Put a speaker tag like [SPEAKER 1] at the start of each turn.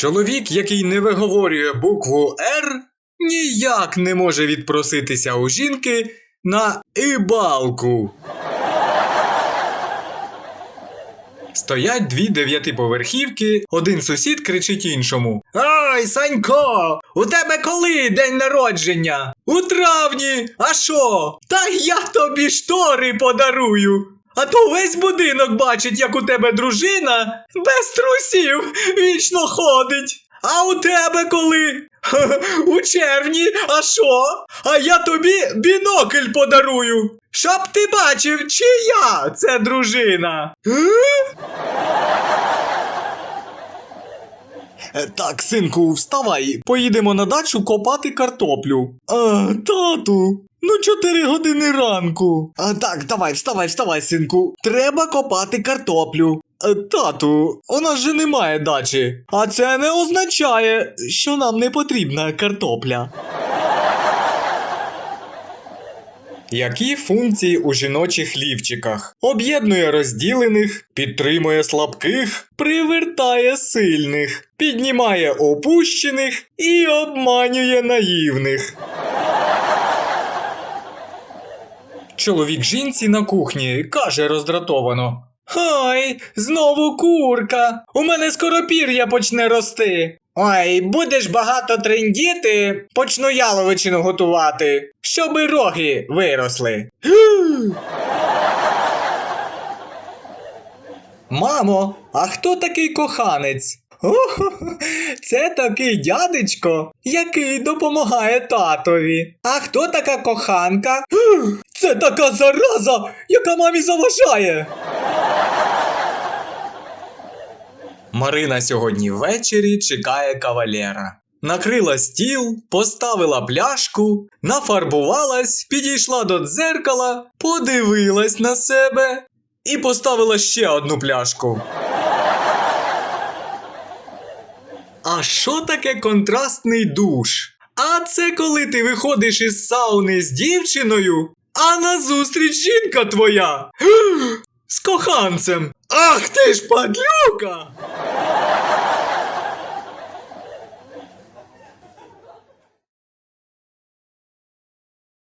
[SPEAKER 1] Чоловік, який не виговорює букву Р, ніяк не може відпроситися у жінки на ібалку. Стоять дві дев'ятиповерхівки, один сусід кричить іншому: Ой, Санько! У тебе коли день народження? У травні! А що? Та я тобі штори подарую! А то весь будинок бачить, як у тебе дружина без трусів вічно ходить. А у тебе коли? У червні, а що? А я тобі бінокль подарую. Щоб ти бачив, чия це дружина. Е, Так, синку, вставай, поїдемо на дачу копати картоплю. А, тату, ну чотири години ранку. А, так, давай, вставай, вставай, синку. Треба копати картоплю. Е, Тату, у нас же немає дачі. А це не означає, що нам не потрібна картопля. Які функції у жіночих лівчиках? Об'єднує розділених, підтримує слабких, привертає сильних, піднімає опущених і обманює наївних. Чоловік жінці на кухні каже роздратовано: Ой, знову курка! У мене скоро пір'я почне рости. Ой, будеш багато трендіти, почну яловичину готувати, щоби роги виросли. Мамо, а хто такий коханець? Ох, це такий дядечко, який допомагає татові. А хто така коханка? Це така зараза, яка мамі заважає. Марина сьогодні ввечері чекає кавалера. Накрила стіл, поставила пляшку, нафарбувалась, підійшла до дзеркала, подивилась на себе і поставила ще одну пляшку. А що таке контрастний душ? А це коли ти виходиш із сауни з дівчиною, а назустріч жінка твоя з коханцем. Ах ти ж падлюка!